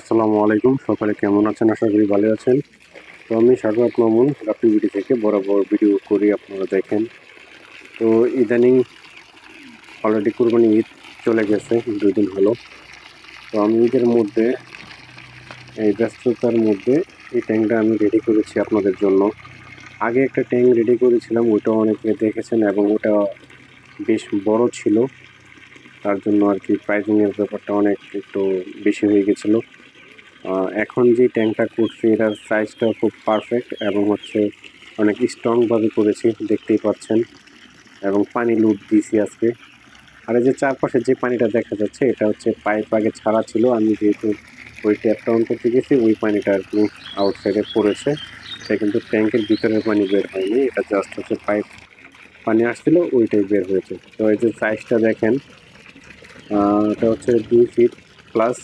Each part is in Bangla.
আসসালামু আলাইকুম। সকালে কেমন আছেন? আশা করি ভালো আছেন। তো আমি সাগর মামুন রাপিবিডি থেকে বরাবর ভিডিও করি, আপনারা দেখেন। তো ইদানিং অলরেডি কুরবানি ঈদ চলে গেছে, দুই দিন হলো। তো আমি ঈদের মধ্যে, এই ব্যস্ততার মধ্যে এই ট্যাঙ্কটা আমি রেডি করেছি আপনাদের জন্য। আগে একটা ট্যাঙ্ক রেডি করেছিলাম, ওইটা অনেকে দেখেছেন এবং ওটা বেশ বড় ছিল। তার জন্য আর কি প্রাইজিংয়ের ব্যাপারটা অনেক একটু বেশি হয়ে গেছিল। এখন যে ট্যাঙ্কটা করছি, এটার সাইজটা খুব পারফেক্ট এবং হচ্ছে অনেক স্ট্রংভাবে করেছি, দেখতেই পাচ্ছেন। এবং পানি লুট দিয়েছি আজকে। আর এই যে চারপাশে যে পানিটা দেখা যাচ্ছে, এটা হচ্ছে পাইপ আগে ছাড়া ছিল। আমি যেহেতু ওই ট্যাপটা অন করতে গেছি, ওই পানিটা আর কি আউটসাইডে পড়েছে। এটা কিন্তু ট্যাঙ্কের ভিতরের পানি বের হয়নি, এটা জাস্ট হচ্ছে পাইপ পানি আসছিল, ওইটাই বের হয়েছে। তো এই যে সাইজটা দেখেন এটা হচ্ছে দুই ফিট প্লাস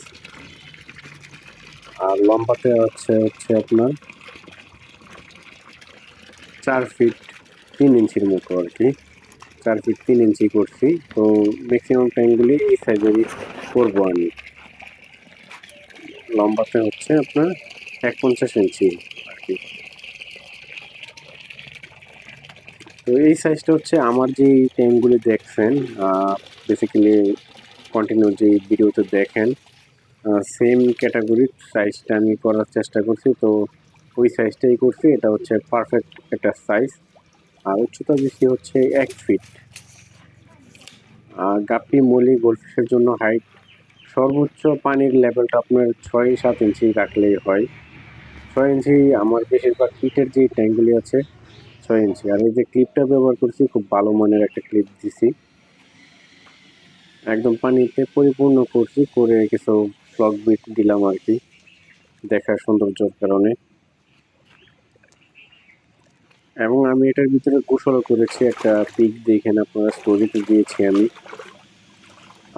আর লম্বাতে হচ্ছে হচ্ছে আপনার চার ফিট তিন ইঞ্চির মতো আর কি। চার ফিট তিন ইঞ্চি করছি। তো ম্যাক্সিমাম ট্যাঙ্কগুলি এই সাইজেরই করব আমি। লম্বাতে হচ্ছে আপনার এক পঞ্চাশ ইঞ্চি আর কি। তো এই সাইজটা হচ্ছে আমার যে ট্যাঙ্কগুলি দেখছেন বেসিক্যালি কন্টিনিউ যে ভিডিওতে দেখেন সেম ক্যাটাগরির সাইজটা আমি করার চেষ্টা করছি। তো ওই সাইজটাই করছি। এটা হচ্ছে পারফেক্ট একটা সাইজ আর উচ্চতা বেশি হচ্ছে এক ফিট আর গাপ্পি, মলি গোলফিশের জন্য হাইট সর্বোচ্চ পানির লেভেলটা আপনার ছয় সাত ইঞ্চি রাখলেই হয়। ছয় ইঞ্চি আমার বেশিরভাগ কিটের যে ট্যাঙ্কগুলি আছে, ছয় ইঞ্চি আর এই যে ক্লিপটা ব্যবহার করছি, খুব ভালো মানের একটা ক্লিপ দিছি। একদম পানিতে পরিপূর্ণ করছি, করে কিছু ফ্লগ বিট দিলাম আর কি দেখার সৌন্দর্যের কারণে। এবং আমি এটার ভিতরে গোসলও করেছি, একটা পিক দেখেন আপনারা স্টোরিতে দিয়েছি আমি।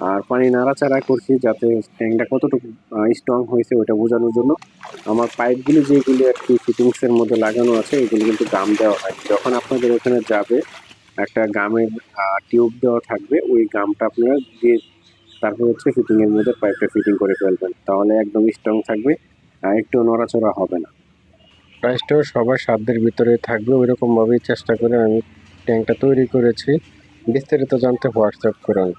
আর পানি নাড়াচাড়া করছি যাতে ট্যাঙ্কটা কতটুকু স্ট্রং হয়েছে ওটা বোঝানোর জন্য। আমার পাইপগুলি যেগুলি আর কি ফিটিংসের মধ্যে লাগানো আছে, এগুলি কিন্তু গাম দেওয়া হয়। যখন আপনাদের ওখানে যাবে, একটা গামের টিউব দেওয়া থাকবে, ওই গামটা আপনারা দিয়ে তারপর হচ্ছে ফিটিংয়ের মধ্যে পাইপটা ফিটিং করে ফেলবেন। তাহলে একদম স্ট্রং থাকবে, আর একটু নড়াচড়া হবে না। প্রাইসটাও সবার সাধ্যের ভিতরে থাকবে ওই রকমভাবেই চেষ্টা করে আমি ট্যাঙ্কটা তৈরি করেছি। বিস্তারিত জানতে হোয়াটসঅ্যাপ করুন।